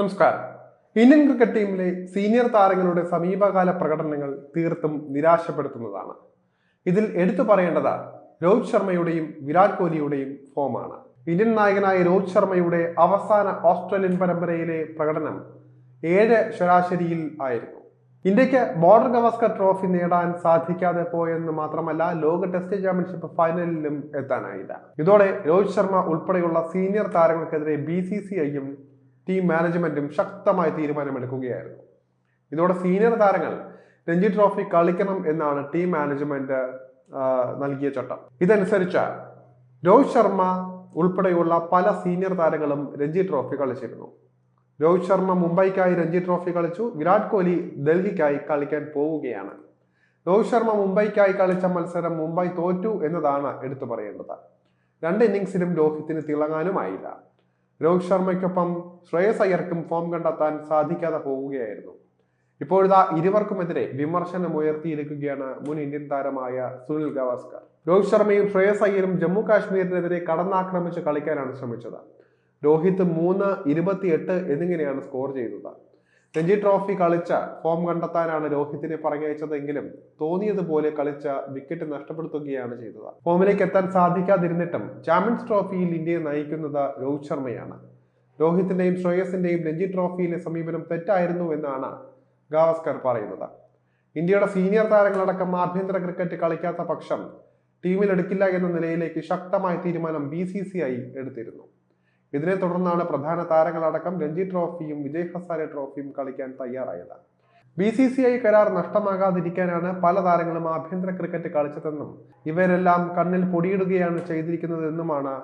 നമസ്കാരം. Indian cricket ടീമിലെ senior താരങ്ങളുടെ സമീപകാല പ്രകടനങ്ങൾ തീർത്തും നിരാശപ്പെടുത്തുന്നതാണ്. ഇതിൽ എടുത്തു പറയേണ്ടത് രോഹിത് ശർമ്മയുടെയും വിരാട് കോഹ്ലിയുടെയും ഫോമാണ് ഇന്ത്യൻ നായകനായ രോഹിത് ശർമ്മയുടെ അവസാന ഓസ്ട്രേലിയൻ പരമ്പരയിലെ പ്രകടനം ഏഴ് ശരാശരിയിൽ ആയിരുന്നു. ഇന്ത്യയ്ക്ക് ബോർഡർ ഗവാസ്കർ ട്രോഫി നേടാൻ സാധിക്കാതെ പോയെന്ന് മാത്രമല്ല ലോക ടെസ്റ്റ് ചാമ്പ്യൻഷിപ്പ് ഫൈനലിലും എത്താനായില്ല. ഇതോടെ രോഹിത് ശർമ്മ ഉൾപ്പെടെയുള്ള സീനിയർ താരങ്ങൾക്കെതിരെ ബി സി സി ഐയും ടീം മാനേജ്മെന്റും ശക്തമായി തീരുമാനമെടുക്കുകയായിരുന്നു. ഇതോടെ സീനിയർ താരങ്ങൾ രഞ്ജി ട്രോഫി കളിക്കണം എന്നാണ് ടീം മാനേജ്മെന്റ് നൽകിയ ചട്ടം. ഇതനുസരിച്ച് രോഹിത് ശർമ്മ ഉൾപ്പെടെയുള്ള പല സീനിയർ താരങ്ങളും രഞ്ജി ട്രോഫി കളിച്ചിരുന്നു. രോഹിത് ശർമ്മ മുംബൈക്കായി രഞ്ജി ട്രോഫി കളിച്ചു. വിരാട് കോഹ്ലി ഡൽഹിക്കായി കളിക്കാൻ പോവുകയാണ്. രോഹിത് ശർമ്മ മുംബൈക്കായി കളിച്ച മത്സരം മുംബൈ തോറ്റു എന്നതാണ് എടുത്തു പറയേണ്ടത്. രണ്ട് ഇന്നിങ്സിലും രോഹിത്തിന് തിളങ്ങാനുമായില്ല. രോഹിത് ശർമ്മയ്ക്കൊപ്പം ശ്രേയസ് അയ്യർക്കും ഫോം കണ്ടെത്താൻ സാധിക്കാതെ പോവുകയായിരുന്നു. ഇപ്പോഴിതാ ഇരുവർക്കുമെതിരെ വിമർശനം ഉയർത്തിയിരിക്കുകയാണ് മുൻ ഇന്ത്യൻ താരമായ സുനിൽ ഗവാസ്കർ. രോഹിത് ശർമ്മയും ശ്രേയസ് അയ്യരും ജമ്മു കാശ്മീരിനെതിരെ കടന്നാക്രമിച്ച് കളിക്കാനാണ് ശ്രമിച്ചത്. രോഹിത് മൂന്ന് ഇരുപത്തിയെട്ട് എന്നിങ്ങനെയാണ് സ്കോർ ചെയ്തത്. രഞ്ജി ട്രോഫി കളിച്ച ഫോം കണ്ടെത്താനാണ് രോഹിത്തിനെ പറഞ്ഞയച്ചതെങ്കിലും തോന്നിയതുപോലെ കളിച്ച വിക്കറ്റ് നഷ്ടപ്പെടുത്തുകയാണ് ചെയ്തത്. ഫോമിലേക്ക് എത്താൻ സാധിക്കാതിരുന്നിട്ടും ചാമ്പ്യൻസ് ട്രോഫിയിൽ ഇന്ത്യയെ നയിക്കുന്നത് രോഹിത് ശർമ്മയാണ്. രോഹിത്തിന്റെയും ശ്രേയസിന്റെയും രഞ്ജി ട്രോഫിയിലെ സമീപനം തെറ്റായിരുന്നു എന്നാണ് ഗാവസ്കർ പറയുന്നത്. ഇന്ത്യയുടെ സീനിയർ താരങ്ങളടക്കം ആഭ്യന്തര ക്രിക്കറ്റ് കളിക്കാത്ത പക്ഷം ടീമിലെടുക്കില്ല എന്ന നിലയിലേക്ക് ശക്തമായ തീരുമാനം ബി സി സി ഐ എടുത്തിരുന്നു. ഇതിനെ തുടർന്നാണ് പ്രധാന താരങ്ങളടക്കം രഞ്ജി ട്രോഫിയും വിജയ് ഹസാരെ ട്രോഫിയും കളിക്കാൻ തയ്യാറായത്. ബി സി സി ഐ കരാർ നഷ്ടമാകാതിരിക്കാനാണ് പല താരങ്ങളും ആഭ്യന്തര ക്രിക്കറ്റ് കളിച്ചതെന്നും ഇവരെല്ലാം കണ്ണിൽ പൊടിയിടുകയാണ് ചെയ്തിരിക്കുന്നതെന്നുമാണ്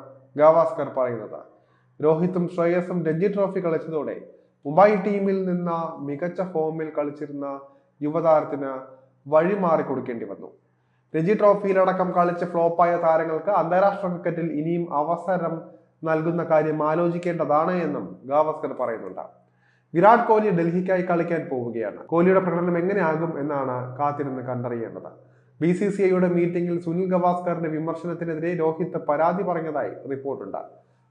ഗവാസ്കർ പറയുന്നത്. രോഹിത്തും ശ്രേയസും രഞ്ജി ട്രോഫി കളിച്ചതോടെ മുംബൈ ടീമിൽ നിന്ന് മികച്ച ഫോമിൽ കളിച്ചിരുന്ന യുവതാരത്തിന് വഴിമാറി കൊടുക്കേണ്ടി വന്നു. രഞ്ജി ട്രോഫിയിലടക്കം കളിച്ച് ഫ്ലോപ്പായ താരങ്ങൾക്ക് അന്താരാഷ്ട്ര ക്രിക്കറ്റിൽ ഇനിയും അവസരം നൽകുന്ന കാര്യം ആലോചിക്കേണ്ടതാണ് എന്നും ഗാവസ്കർ പറയുന്നുണ്ട്. വിരാട് കോഹ്ലി ഡൽഹിക്കായി കളിക്കാൻ പോവുകയാണ്. കോഹ്ലിയുടെ പ്രകടനം എങ്ങനെയാകും എന്നാണ് കാത്തിരുന്ന് കണ്ടറിയേണ്ടത്. ബി സി സി ഐയുടെ മീറ്റിംഗിൽ സുനിൽ ഗവാസ്കറിന്റെ വിമർശനത്തിനെതിരെ രോഹിത് പരാതി പറഞ്ഞതായി റിപ്പോർട്ടുണ്ട്.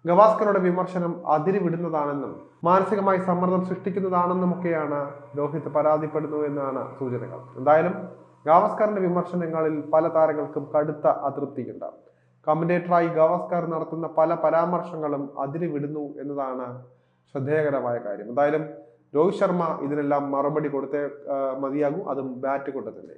ഗവാസ്കറുടെ വിമർശനം അതിരി വിടുന്നതാണെന്നും മാനസികമായി സമ്മർദ്ദം സൃഷ്ടിക്കുന്നതാണെന്നും ഒക്കെയാണ് രോഹിത് പരാതിപ്പെടുന്നു എന്നാണ് സൂചനകൾ. എന്തായാലും ഗാവസ്കറിന്റെ വിമർശനങ്ങളിൽ പല താരങ്ങൾക്കും കടുത്ത അതൃപ്തിയുണ്ട്. കമന്റേറ്ററായി ഗവാസ്കർ നടത്തുന്ന പല പരാമർശങ്ങളും അതിരി വിടുന്നു എന്നതാണ് ശ്രദ്ധേയകരമായ കാര്യം. എന്തായാലും രോഹിത് ശർമ്മ ഇതിനെല്ലാം മറുപടി കൊടുത്തേ മതിയാകും. അതും ബാറ്റ് കൊണ്ട് തന്നെ